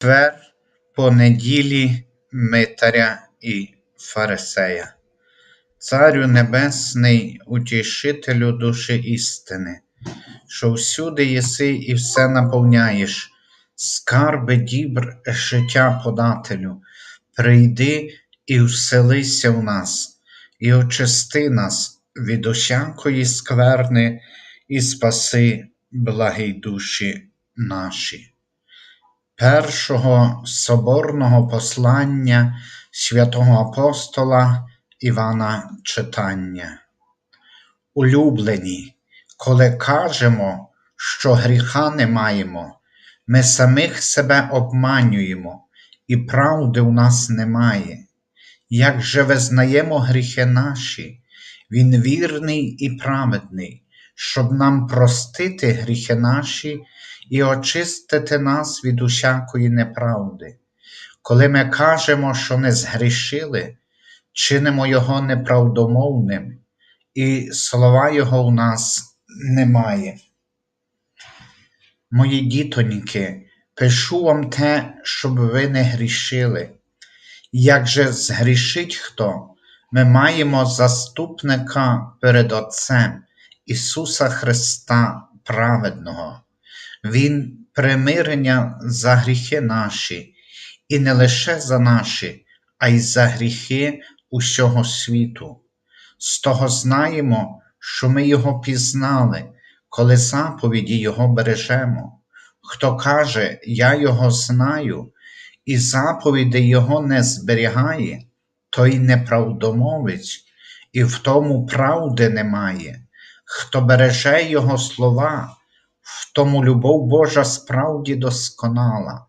Четвер по неділі Митаря і Фарисея. Царю Небесний, утішителю душі істини, що всюди єси і все наповняєш, скарби дібр життя подателю, прийди і вселися в нас, і очисти нас від усякої скверни, і спаси благій душі наші першого соборного послання святого апостола Івана читання. Улюблені, коли кажемо, що гріха не маємо, ми самих себе обманюємо, і правди у нас немає. Як же визнаємо гріхи наші, Він вірний і праведний, щоб нам простити гріхи наші і очистити нас від усякої неправди. Коли ми кажемо, що не згрішили, чинимо Його неправдомовним, і слова Його у нас немає. Мої дітоньки, пишу вам те, щоб ви не грішили. Як же згрішить хто, ми маємо заступника перед Отцем Ісуса Христа Праведного. Він примирення за гріхи наші, і не лише за наші, а й за гріхи усього світу. З того знаємо, що ми Його пізнали, коли заповіді Його бережемо. Хто каже, Я Його знаю, і заповіді Його не зберігає, той неправдомовець, і в тому правди немає. Хто береже Його слова, тому любов Божа справді досконала,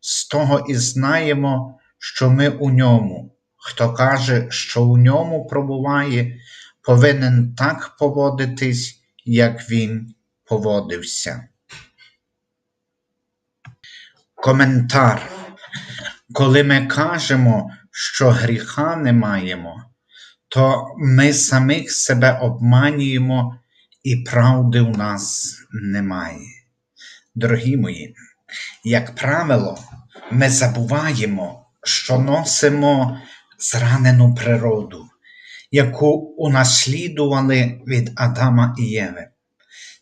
з того і знаємо, що ми у ньому. Хто каже, що у ньому пробуває, повинен так поводитись, як він поводився. Коментар. Коли ми кажемо, що гріха не маємо, то ми самих себе обманюємо і правди у нас немає. Дорогі мої, як правило, ми забуваємо, що носимо зранену природу, яку унаслідували від Адама і Єви.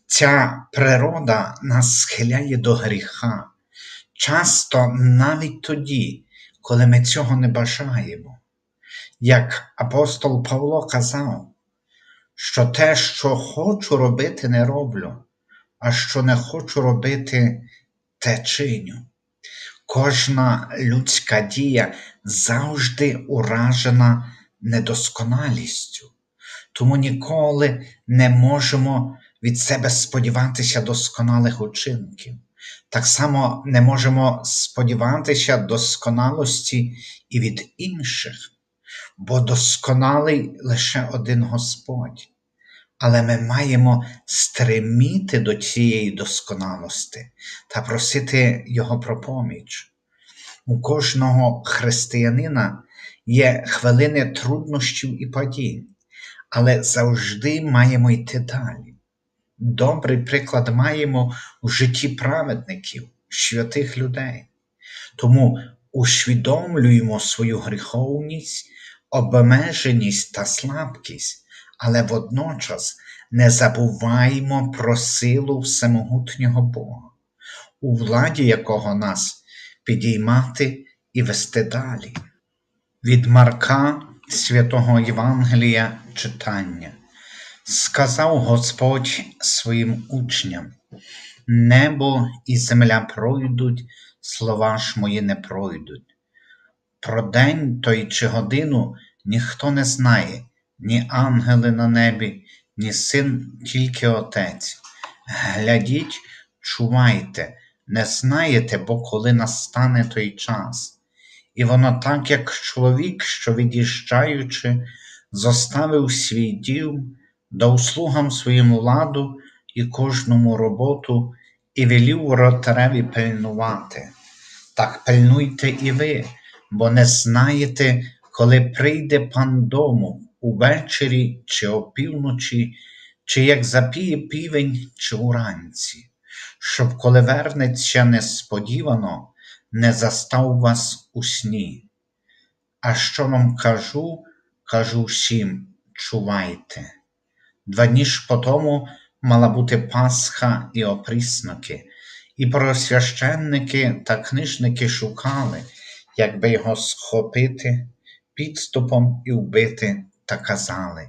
Ця природа нас схиляє до гріха, часто навіть тоді, коли ми цього не бажаємо. Як апостол Павло казав, що те, що хочу робити, не роблю, а що не хочу робити, те чиню. Кожна людська дія завжди уражена недосконалістю, тому ніколи не можемо від себе сподіватися досконалих учинків. Так само не можемо сподіватися досконалості і від інших бо досконалий лише один Господь. Але ми маємо стреміти до цієї досконалості та просити Його про поміч. У кожного християнина є хвилини труднощів і падінь, але завжди маємо йти далі. Добрий приклад маємо у житті праведників, святих людей. Тому усвідомлюємо свою гріховність обмеженість та слабкість, але водночас не забуваймо про силу всемогутнього Бога, у владі якого нас підіймати і вести далі. Від Марка святого Євангелія читання. Сказав Господь своїм учням: Небо і земля пройдуть, слова ж мої не пройдуть. Про день той чи годину ніхто не знає, ні ангели на небі, ні син, тільки Отець. Глядіть, чувайте, не знаєте, бо коли настане той час. І воно так, як чоловік, що, від'їжджаючи, зоставив свій дім, дав слугам своїм владу і кожному роботу, і велів воротареві пильнувати. Так пильнуйте і ви бо не знаєте, коли прийде пан дому увечері чи опівночі, чи як запіє півень, чи уранці, щоб коли вернеться несподівано, не застав вас у сні. А що вам кажу, кажу всім чувайте. Два дні ж по тому мала бути Пасха і опрісники, і просвященники та книжники шукали, як би його схопити підступом і вбити, та казали,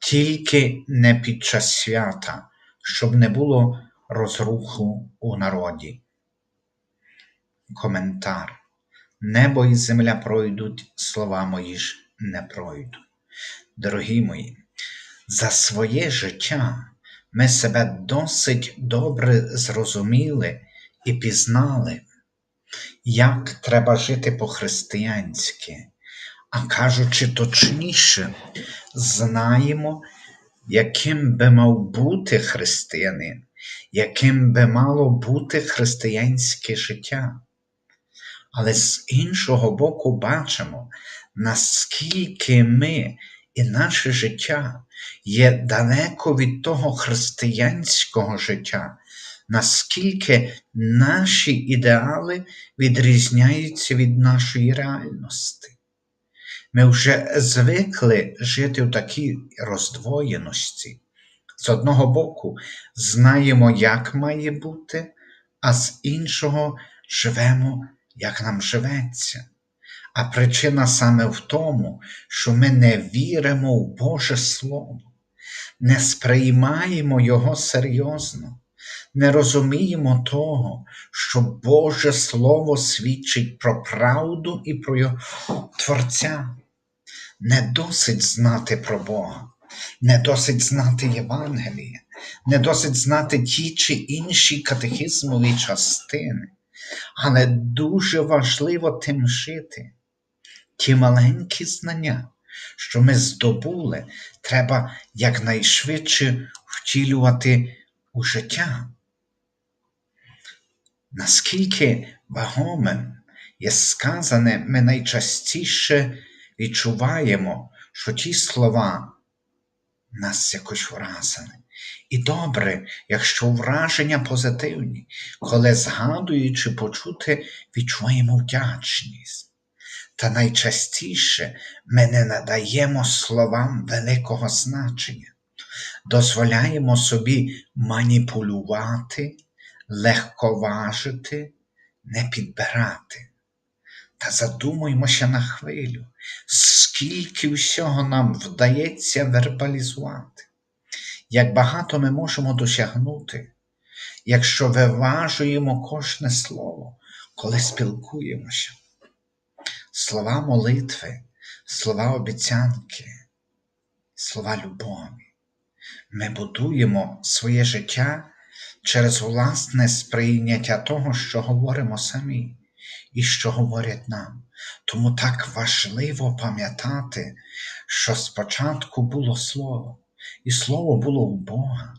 тільки не під час свята, щоб не було розруху у народі. Коментар. Небо і земля пройдуть, слова мої ж не пройдуть. Дорогі мої, за своє життя ми себе досить добре зрозуміли і пізнали, як треба жити по-християнськи, а кажучи точніше, знаємо, яким би мав бути християнин, яким би мало бути християнське життя. Але з іншого боку бачимо, наскільки ми і наше життя є далеко від того християнського життя, наскільки наші ідеали відрізняються від нашої реальності. Ми вже звикли жити в такій роздвоєності. З одного боку, знаємо, як має бути, а з іншого живемо, як нам живеться. А причина саме в тому, що ми не віримо в Боже Слово, не сприймаємо Його серйозно, не розуміємо того, що Боже Слово свідчить про правду і про Його Творця. Не досить знати про Бога, не досить знати Євангеліє, не досить знати ті чи інші катехізмові частини, але дуже важливо тим жити. Ті маленькі знання, що ми здобули, треба якнайшвидше втілювати у життя. Наскільки вагомим є сказане, ми найчастіше відчуваємо, що ті слова нас якось вразили. І добре, якщо враження позитивні, коли згадуючи почути, відчуваємо вдячність. Та найчастіше ми не надаємо словам великого значення, дозволяємо собі маніпулювати, легковажити, не підбирати. Та задумуймося на хвилю, скільки всього нам вдається вербалізувати, як багато ми можемо досягнути, якщо виважуємо кожне слово, коли спілкуємося. Слова молитви, слова обіцянки, слова любові. Ми будуємо своє життя через власне сприйняття того, що говоримо самі і що говорять нам. Тому так важливо пам'ятати, що спочатку було Слово, і Слово було у Бога,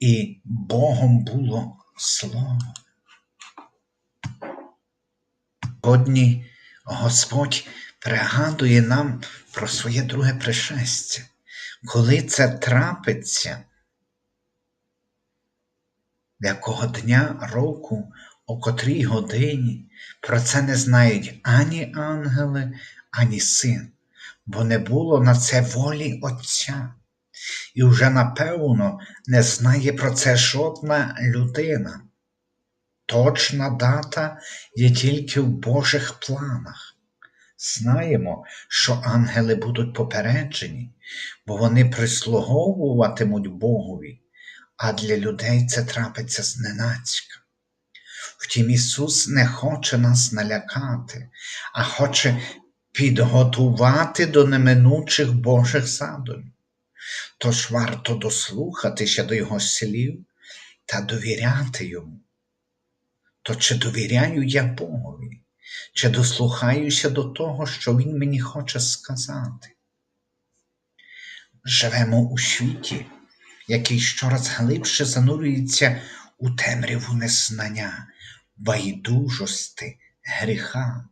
і Богом було Слово. Сьогодні Господь пригадує нам про своє друге пришестя. Коли це трапиться, якого дня року, о котрій годині, про це не знають ані ангели, ані син, бо не було на це волі Отця. І вже напевно не знає про це жодна людина. Точна дата є тільки в Божих планах. Знаємо, що ангели будуть попереджені, бо вони прислуговуватимуть Богові, а для людей це трапиться зненацька. Втім, Ісус не хоче нас налякати, а хоче підготувати до неминучих Божих задумів. Тож варто дослухатися до Його слів та довіряти Йому. То чи довіряю я Богові, чи дослухаюся до того, що Він мені хоче сказати? Живемо у світі, який щораз глибше занурюється у темряву незнання, байдужості, гріха.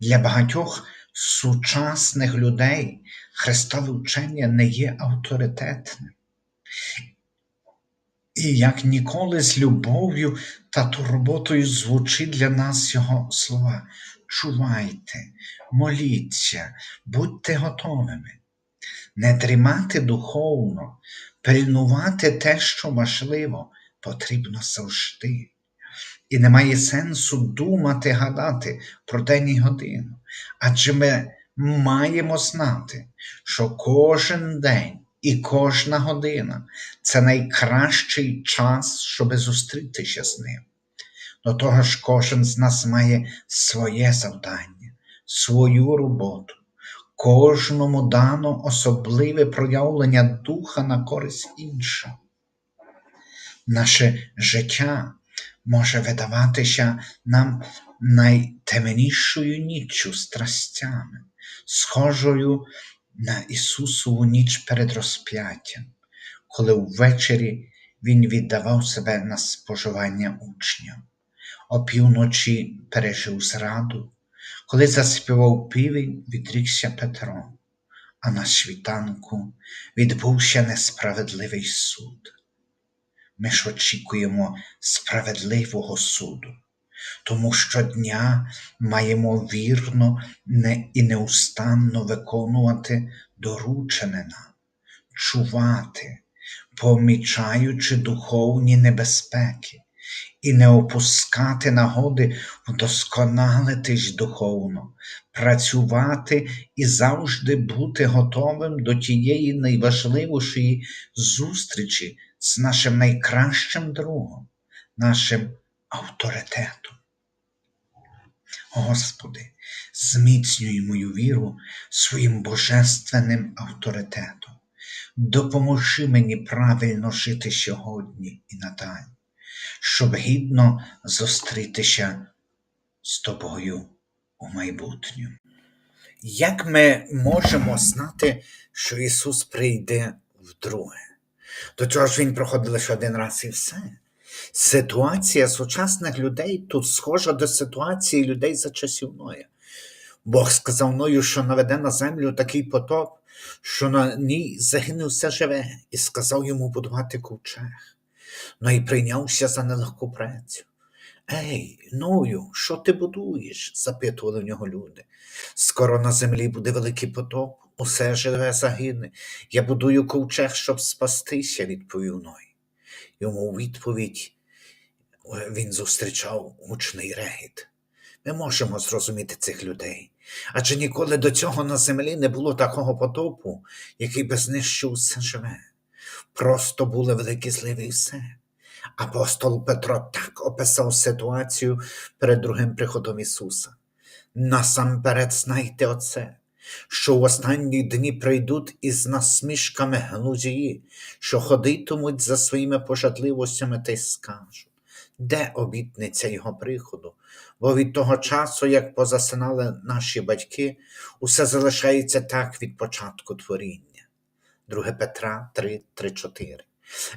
Для багатьох сучасних людей Христове вчення не є авторитетним. І як ніколи з любов'ю та турботою звучить для нас Його слова. Чувайте, моліться, будьте готовими. Не дрімати духовно, пильнувати те, що важливо, потрібно завжди. І немає сенсу думати, гадати про день і годину. Адже ми маємо знати, що кожен день і кожна година це найкращий час, щоб зустрітися з ним. До того ж, кожен з нас має своє завдання, свою роботу. Кожному дано особливе проявлення духа на користь іншим. Наше життя може видаватися нам найтемнішою ніччю страстями, схожою на Ісусову ніч перед розп'яттям, коли ввечері Він віддавав себе на споживання учням, опівночі пережив зраду, коли заспівав півень, відрікся Петро, а на світанку відбувся несправедливий суд. Ми ж очікуємо справедливого суду, тому щодня маємо вірно не- і неустанно виконувати доручене нам, чувати, помічаючи духовні небезпеки, і не опускати нагоди вдосконалитись духовно, працювати і завжди бути готовим до тієї найважливішої зустрічі з нашим найкращим другом, нашим авторитетом. Господи, зміцнюй мою віру своїм божественним авторитетом. Допоможи мені правильно жити сьогодні і надалі, щоб гідно зустрітися з тобою у майбутньому. Як ми можемо знати, що Ісус прийде вдруге? До чого ж Він проходив лише один раз і все. Ситуація сучасних людей тут схожа до ситуації людей за часів Ноя. Бог сказав Ною, що наведе на землю такий потоп, що на ній загине все живе, і сказав йому будувати ковчег. Ну і прийнявся за нелегку працю. Ей, Ною, що ти будуєш? запитували в нього люди. Скоро на землі буде великий потоп, усе живе загине. Я будую ковчег, щоб спастися, відповів Ной. Йому у відповідь е, він зустрічав гучний регіт. Ми можемо зрозуміти цих людей. Адже ніколи до цього на землі не було такого потопу, який би знищив все живе. Просто були великі зливи і все. Апостол Петро так описав ситуацію перед другим приходом Ісуса. Насамперед знайте оце, що в останні дні прийдуть із насмішками глузії, що ходитимуть за своїми пожадливостями та й скажуть, де обітниця його приходу? Бо від того часу, як позасинали наші батьки, усе залишається так від початку творіння. 2 Петра 3, 3, 4.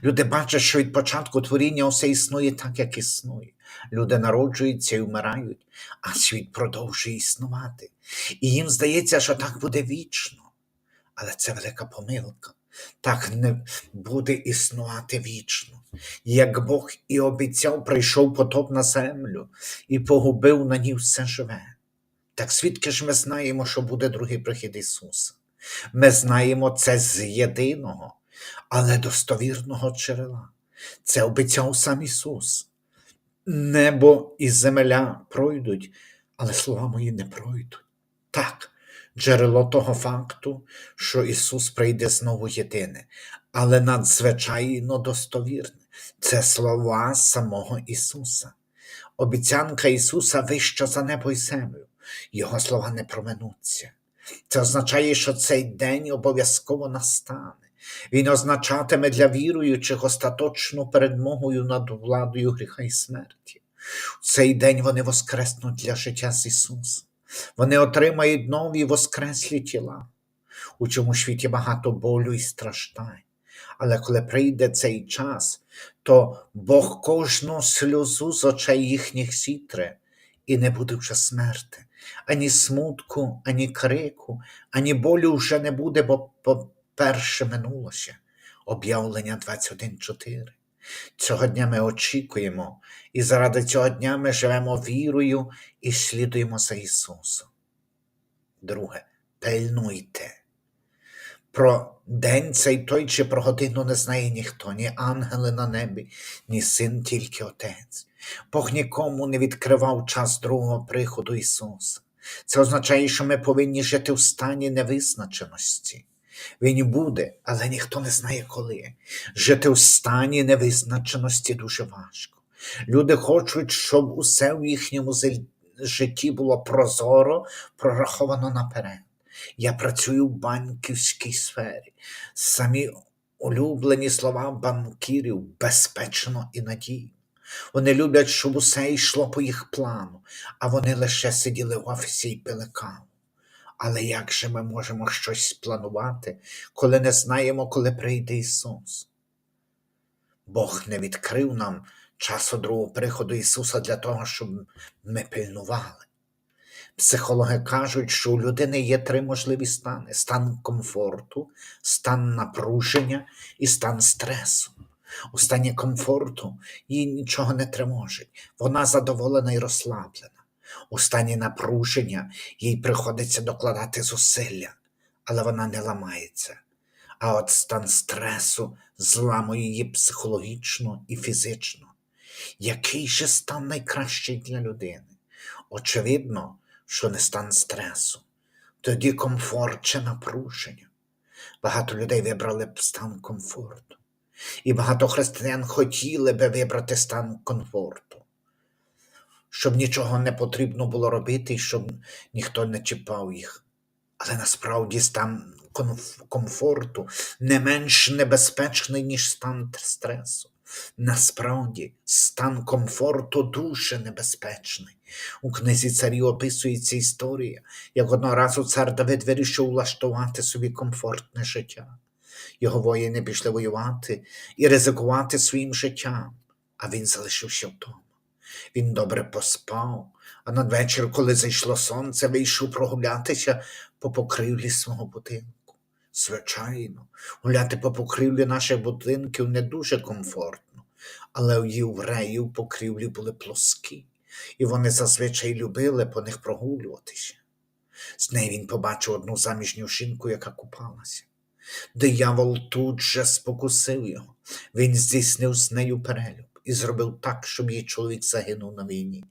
Люди бачать, що від початку творіння усе існує так, як існує. Люди народжуються і вмирають, а світ продовжує існувати. І їм здається, що так буде вічно. Але це велика помилка. Так не буде існувати вічно. Як Бог і обіцяв, прийшов потоп на землю і погубив на ній все живе. Так звідки ж ми знаємо, що буде другий прихід Ісуса? Ми знаємо це з єдиного, але достовірного джерела. Це обіцяв сам Ісус. Небо і земля пройдуть, але слова мої не пройдуть. Так, джерело того факту, що Ісус прийде знову єдине, але надзвичайно достовірне. Це слова самого Ісуса. Обіцянка Ісуса вища за небо й землю. Його слова не проминуться. Це означає, що цей день обов'язково настане. Він означатиме для віруючих остаточну передмогою над владою гріха і смерті. В цей день вони воскреснуть для життя з Ісусом. Вони отримають нові воскреслі тіла. У цьому світі багато болю і страждань. Але коли прийде цей час, то Бог кожну сльозу з очей їхніх зітре, і не буде вже смерти, ані смутку, ані крику, ані болю вже не буде, бо по- перше минулося. Об'явлення 21.4. Цього дня ми очікуємо, і заради цього дня ми живемо вірою і слідуємо за Ісусом. Друге, пильнуйте. Про день цей той чи про годину не знає ніхто, ні ангели на небі, ні син, тільки Отець. Бог нікому не відкривав час другого приходу Ісуса. Це означає, що ми повинні жити в стані невизначеності. Він буде, але ніхто не знає коли. Жити в стані невизначеності дуже важко. Люди хочуть, щоб усе в їхньому житті було прозоро, прораховано наперед. Я працюю в банківській сфері. Самі улюблені слова банкірів безпечно і надійно. Вони люблять, щоб усе йшло по їх плану, а вони лише сиділи в офісі і пили каву. Але як же ми можемо щось планувати, коли не знаємо, коли прийде Ісус? Бог не відкрив нам часу другого приходу Ісуса для того, щоб ми пильнували. Психологи кажуть, що у людини є три можливі стани: стан комфорту, стан напруження і стан стресу. У стані комфорту їй нічого не тривожить, вона задоволена і розслаблена. У стані напруження їй приходиться докладати зусилля, але вона не ламається. А от стан стресу зламує її психологічно і фізично. Який же стан найкращий для людини? Очевидно, що не стан стресу, тоді комфорт чи напруження. Багато людей вибрали б стан комфорту. І багато християн хотіли би вибрати стан комфорту, щоб нічого не потрібно було робити і щоб ніхто не чіпав їх. Але насправді стан комфорту не менш небезпечний, ніж стан стресу. Насправді, стан комфорту дуже небезпечний. У книзі царів описується історія, як одного разу цар Давид вирішив влаштувати собі комфортне життя. Його воїни пішли воювати і ризикувати своїм життям, а він залишився вдома. Він добре поспав, а надвечір, коли зайшло сонце, вийшов прогулятися по покривлі свого будинку. Звичайно, гуляти по покривлі наших будинків не дуже комфортно, але у євреїв покрівлі були плоскі, і вони зазвичай любили по них прогулюватися. З неї він побачив одну заміжню жінку, яка купалася. Диявол тут же спокусив його. Він здійснив з нею перелюб і зробив так, щоб її чоловік загинув на війні.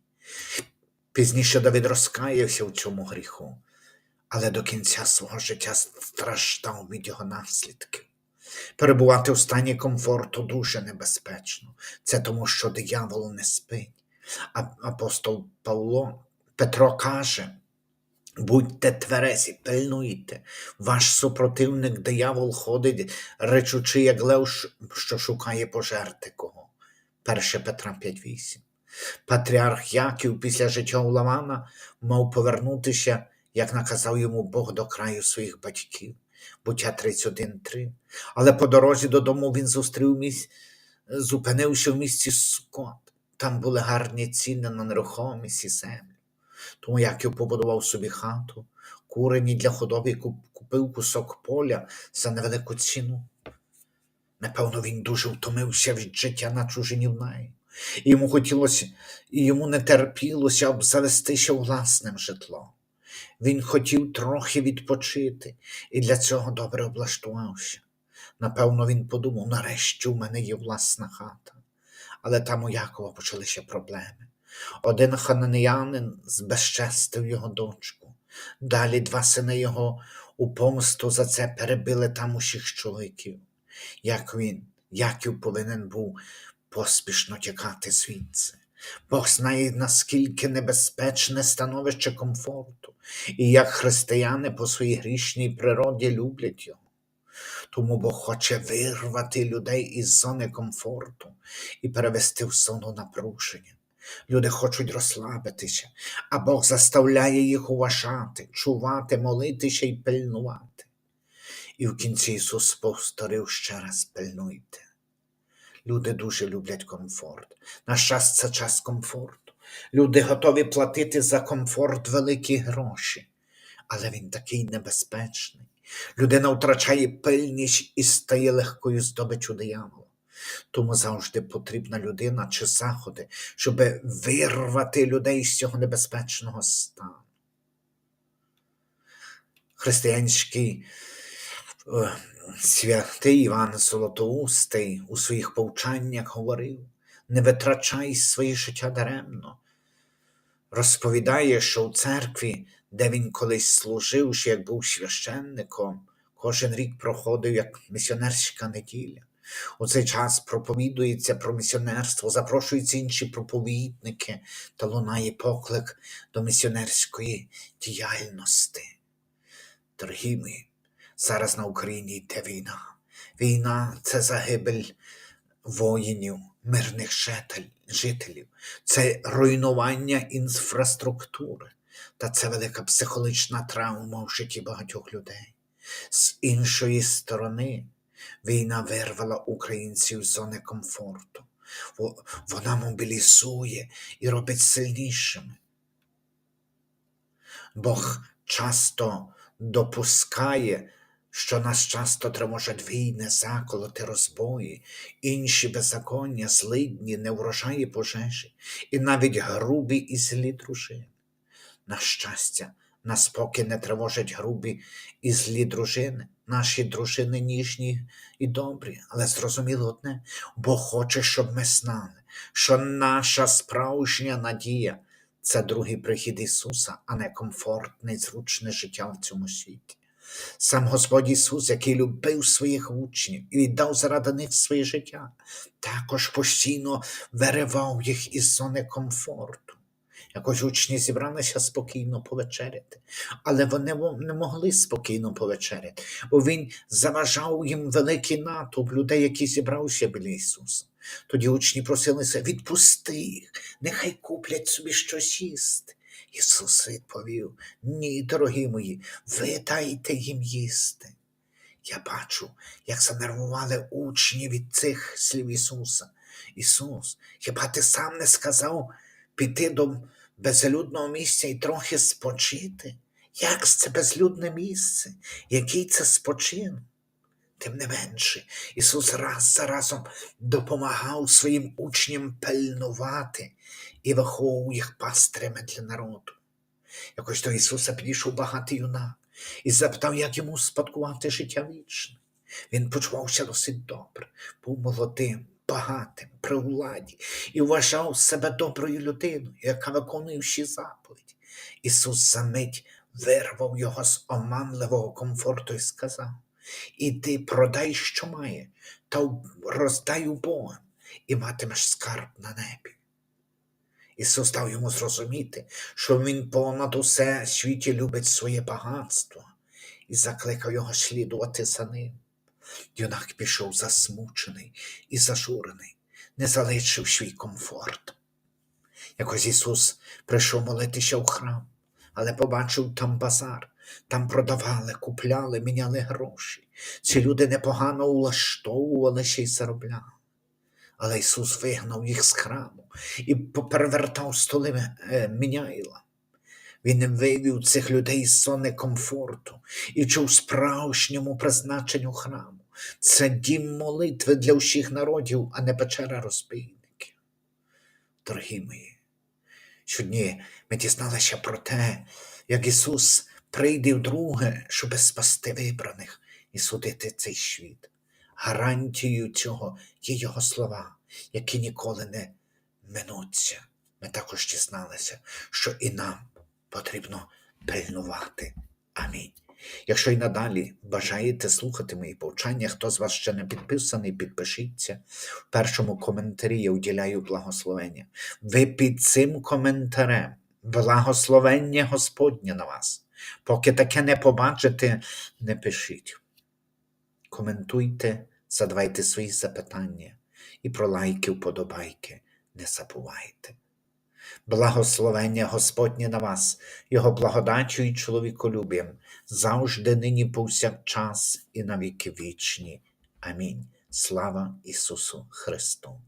Пізніше Давид розкаявся в цьому гріху, але до кінця свого життя страждав від його наслідків. Перебувати в стані комфорту дуже небезпечно. Це тому, що диявол не спить. А апостол Павло Петро каже: будьте тверезі, пильнуйте. Ваш супротивник диявол ходить, речучи, як лев, що шукає пожерти кого. 1 Петра 5.8. Патріарх Яків після життя у Лавана мав повернутися, як наказав йому Бог до краю своїх батьків. Буття 31.3. Але по дорозі додому він зустрів місць, зупинився в місті Сукот. Там були гарні ціни на нерухомість і землю. Тому Яків побудував собі хату, курені для худоби купив кусок поля за невелику ціну. Напевно, він дуже втомився від життя на чужині в неї. І йому хотілося, і йому не терпілося обзавестися власним житлом. Він хотів трохи відпочити і для цього добре облаштувався. Напевно, він подумав, нарешті у мене є власна хата. Але там у Якова почалися проблеми. Один хананеянин збезчестив його дочку. Далі два сини його у помсту за це перебили там усіх чоловіків. Як він, Яків повинен був поспішно тікати звідси. Бог знає, наскільки небезпечне становище комфорту, і як християни по своїй грішній природі люблять його. Тому Бог хоче вирвати людей із зони комфорту і перевести в зону напруження. Люди хочуть розслабитися, а Бог заставляє їх уважати, чувати, молитися і пильнувати. І в кінці Ісус повторив ще раз пильнуйте. Люди дуже люблять комфорт. Наш час це час комфорту. Люди готові платити за комфорт великі гроші, але він такий небезпечний. Людина втрачає пильність і стає легкою здобичу диявола. Тому завжди потрібна людина чи заходи, щоб вирвати людей з цього небезпечного стану. Християнський святий Іван Золотоустий у своїх повчаннях говорив: не витрачай своє життя даремно. Розповідає, що у церкві, де він колись служив, ще як був священником, кожен рік проходив як місіонерська неділя. У цей час проповідується про місіонерство, запрошуються інші проповідники та лунає поклик до місіонерської діяльності. Дорогі мої, зараз на Україні йде війна. Війна це загибель воїнів, мирних жителів, це руйнування інфраструктури, та це велика психологічна травма в житті багатьох людей. З іншої сторони, війна вирвала українців з зони комфорту. Вона мобілізує і робить сильнішими. Бог часто допускає, що нас часто тривожать війни, заколоти, розбої, інші беззаконня, злидні, неврожаї пожежі, і навіть грубі і злі дружини. На щастя, нас поки не тривожать грубі і злі дружини. Наші дружини ніжні і добрі, але зрозуміло одне, Бог хоче, щоб ми знали, що наша справжня надія це другий прихід Ісуса, а не комфортне, зручне життя в цьому світі. Сам Господь Ісус, який любив своїх учнів і віддав заради них своє життя, також постійно виривав їх із зони комфорту. Якось учні зібралися спокійно повечеряти, але вони не могли спокійно повечеряти, бо він заважав їм великий натовп людей, які зібрався біля Ісуса. Тоді учні просилися, відпусти їх, нехай куплять собі щось їсти. Ісус відповів: Ні, дорогі мої, ви дайте їм їсти. Я бачу, як занервували учні від цих слів Ісуса. Ісус, хіба ти сам не сказав піти до безлюдного місця і трохи спочити? Як це безлюдне місце? Який це спочинок? Тим не менше, Ісус раз за разом допомагав своїм учням пильнувати і виховував їх пастирями для народу. Якось до Ісуса підійшов багатий юнак і запитав, як йому спадкувати життя вічне. Він почувався досить добре, був молодим, багатим, при владі і вважав себе доброю людиною, яка виконує всі заповіді. Ісус за мить вирвав його з оманливого комфорту і сказав: Іди, продай, що має, та роздай убогим, і матимеш скарб на небі. Ісус дав йому зрозуміти, що Він понад усе світі любить своє багатство і закликав його слідувати за ним. Юнак пішов засмучений і зажурений, не залишив свій комфорт. Якось Ісус прийшов молитися в храм, але побачив там базар, там продавали, купляли, міняли гроші. Ці люди непогано улаштовувалися і заробляли. Але Ісус вигнав їх з храму і перевертав столи е, міняйла. Він вивів цих людей з зони комфорту і вчив справжньому призначенню храму. Це дім молитви для всіх народів, а не печера розбійників. Дорогі мої, сьогодні ми дізналися про те, як Ісус прийде вдруге, щоб спасти вибраних і судити цей світ. Гарантією цього є Його слова, які ніколи не минуться. Ми також дізналися, що і нам потрібно пильнувати. Амінь. Якщо й надалі бажаєте слухати мої повчання, хто з вас ще не підписаний, підпишіться. В першому коментарі я уділяю благословення. Ви під цим коментарем благословення Господнє на вас. Поки таке не побачите, не пишіть. Коментуйте, задавайте свої запитання і про лайки, вподобайки не забувайте. Благословення Господнє на вас, Його благодачу і чоловіколюбієм, завжди нині повсякчас і на віки вічні. Амінь. Слава Ісусу Христу!